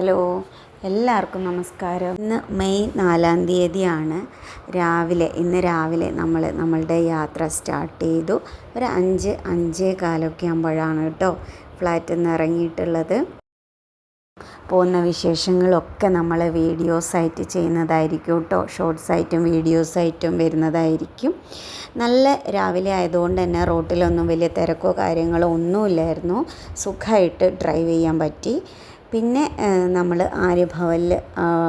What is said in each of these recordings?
Hello. എല്ലാവർക്കും നമസ്കാരം. ഇന്ന് മെയ് നാലാം തീയതിയാണ്. രാവിലെ ഇന്ന് രാവിലെ നമ്മൾ നമ്മളുടെ യാത്ര സ്റ്റാർട്ട് ചെയ്തു. ഒരു അഞ്ച് അഞ്ചേ കാലമൊക്കെ ആകുമ്പോഴാണ് കേട്ടോ ഫ്ലാറ്റിൽ നിന്ന് ഇറങ്ങിയിട്ടുള്ളത്. പോകുന്ന വിശേഷങ്ങളൊക്കെ നമ്മൾ വീഡിയോസായിട്ട് ചെയ്യുന്നതായിരിക്കും കേട്ടോ. ഷോർട്സായിട്ടും വീഡിയോസായിട്ടും വരുന്നതായിരിക്കും. നല്ല രാവിലെ ആയതുകൊണ്ട് തന്നെ റോട്ടിലൊന്നും വലിയ തിരക്കോ കാര്യങ്ങളോ ഒന്നുമില്ലായിരുന്നു. സുഖമായിട്ട് ഡ്രൈവ് ചെയ്യാൻ പറ്റി. പിന്നെ നമ്മൾ ആര്യഭവനിൽ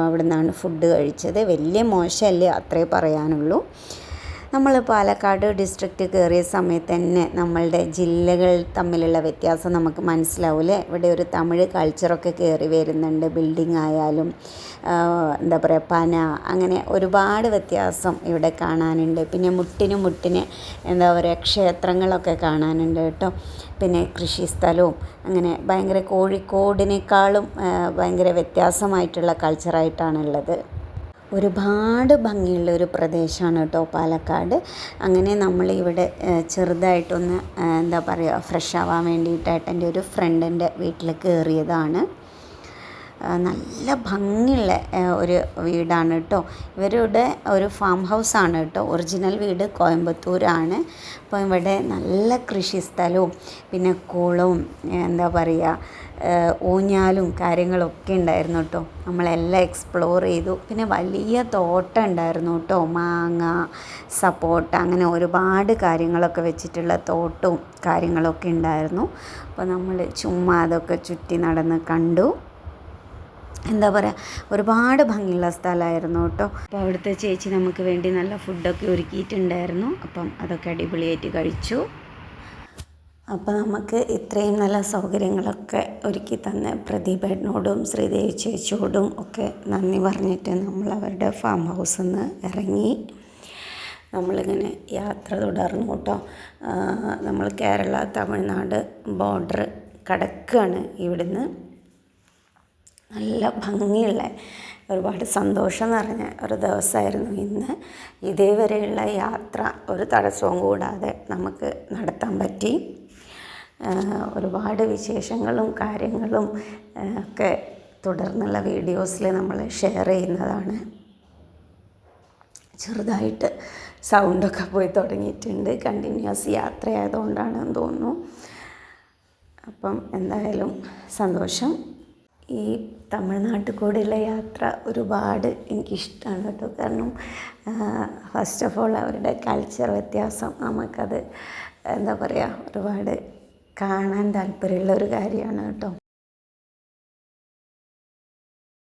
അവിടെ നിന്നാണ് ഫുഡ് കഴിച്ചത്. വലിയ മോശമല്ലേ അത്രേ പറയാനുള്ളൂ. നമ്മൾ പാലക്കാട് ഡിസ്ട്രിക്റ്റ് കയറിയ സമയത്ത് തന്നെ നമ്മളുടെ ജില്ലകൾ തമ്മിലുള്ള വ്യത്യാസം നമുക്ക് മനസ്സിലാവില്ലേ? ഇവിടെ ഒരു തമിഴ് കൾച്ചറൊക്കെ കയറി വരുന്നുണ്ട്. ബിൽഡിംഗ് ആയാലും എന്താ പറയുക പന അങ്ങനെ ഒരുപാട് വ്യത്യാസം ഇവിടെ കാണാനുണ്ട്. പിന്നെ മുട്ടിന് മുട്ടിന് എന്താ പറയുക ക്ഷേത്രങ്ങളൊക്കെ കാണാനുണ്ട് കേട്ടോ. പിന്നെ കൃഷി സ്ഥലവും അങ്ങനെ ഭയങ്കര കോഴിക്കോടിനേക്കാളും ഭയങ്കര വ്യത്യാസമായിട്ടുള്ള കൾച്ചറായിട്ടാണുള്ളത് ഒരുപാട് ഭംഗിയുള്ള ഒരു പ്രദേശമാണ് കേട്ടോ പാലക്കാട്. അങ്ങനെ നമ്മൾ ഇവിടെ ചെറുതായിട്ടൊന്ന് എന്താ പറയുക ഫ്രഷ് ആവാൻ വേണ്ടിയിട്ടായിട്ട് എന്റെ ഒരു ഫ്രണ്ടിന്റെ വീട്ടിൽ കയറിയതാണ് നല്ല ഭംഗിയുള്ള ഒരു വീടാണ് കേട്ടോ ഇവരുടെ ഒരു ഫാം ഹൗസാണ് കേട്ടോ ഒറിജിനൽ വീട് കോയമ്പത്തൂരാണ്. അപ്പോൾ ഇവിടെ നല്ല കൃഷി സ്ഥലവും പിന്നെ കുളവും എന്താ പറയുക ഊഞ്ഞാലും കാര്യങ്ങളൊക്കെ ഉണ്ടായിരുന്നു കേട്ടോ നമ്മളെല്ലാം എക്സ്പ്ലോർ ചെയ്തു. പിന്നെ വലിയ തോട്ടം ഉണ്ടായിരുന്നു കേട്ടോ മാങ്ങ സപ്പോട്ട അങ്ങനെ ഒരുപാട് കാര്യങ്ങളൊക്കെ വെച്ചിട്ടുള്ള തോട്ടവും കാര്യങ്ങളൊക്കെ ഉണ്ടായിരുന്നു. അപ്പോൾ നമ്മൾ ചുമ്മാ അതൊക്കെ ചുറ്റി നടന്ന് കണ്ടു. എന്താ പറയുക ഒരുപാട് ഭംഗിയുള്ള സ്ഥലമായിരുന്നു കേട്ടോ. അപ്പോൾ അവിടുത്തെ ചേച്ചി നമുക്ക് വേണ്ടി നല്ല ഫുഡൊക്കെ ഒരുക്കിയിട്ടുണ്ടായിരുന്നു. അപ്പം അതൊക്കെ അടിപൊളിയായിട്ട് കഴിച്ചു. അപ്പോൾ നമുക്ക് ഇത്രയും നല്ല സൗകര്യങ്ങളൊക്കെ ഒരുക്കി തന്ന പ്രദീപേട്ടനോടും ശ്രീദേവി ചേച്ചിയോടും ഒക്കെ നന്ദി പറഞ്ഞിട്ട് നമ്മൾ അവരുടെ ഫാം ഹൗസിൽ നിന്ന് ഇറങ്ങി. നമ്മളിങ്ങനെ യാത്ര തുടർന്നു കേട്ടോ. നമ്മൾ കേരള തമിഴ്നാട് ബോർഡർ കടക്കുകയാണ് ഇവിടുന്ന്. നല്ല ഭംഗിയുള്ള ഒരുപാട് സന്തോഷം നിറഞ്ഞ ഒരു ദിവസമായിരുന്നു ഇന്ന്. ഇതേവരെയുള്ള യാത്ര ഒരു തടസ്സവും കൂടാതെ നമുക്ക് നടത്താൻ പറ്റി. ഒരുപാട് വിശേഷങ്ങളും കാര്യങ്ങളും ഒക്കെ തുടർന്നുള്ള വീഡിയോസിൽ നമ്മൾ ഷെയർ ചെയ്യുന്നതാണ്. ചെറുതായിട്ട് സൗണ്ടൊക്കെ പോയി തുടങ്ങിയിട്ടുണ്ട്. കണ്ടിന്യൂസ് യാത്രയായതുകൊണ്ടാണെന്ന് തോന്നുന്നു. അപ്പം എന്തായാലും സന്തോഷം. ഈ തമിഴ്നാട്ടിൽ കൂടെയുള്ള യാത്ര ഒരുപാട് എനിക്കിഷ്ടമാണ് കേട്ടോ. കാരണം ഫസ്റ്റ് ഓഫ് ഓൾ അവരുടെ കൾച്ചർ വ്യത്യാസം. നമുക്കത് എന്താ പറയുക ഒരുപാട് കാണാൻ താല്പര്യമുള്ള ഒരു കാര്യമാണ് കേട്ടോ.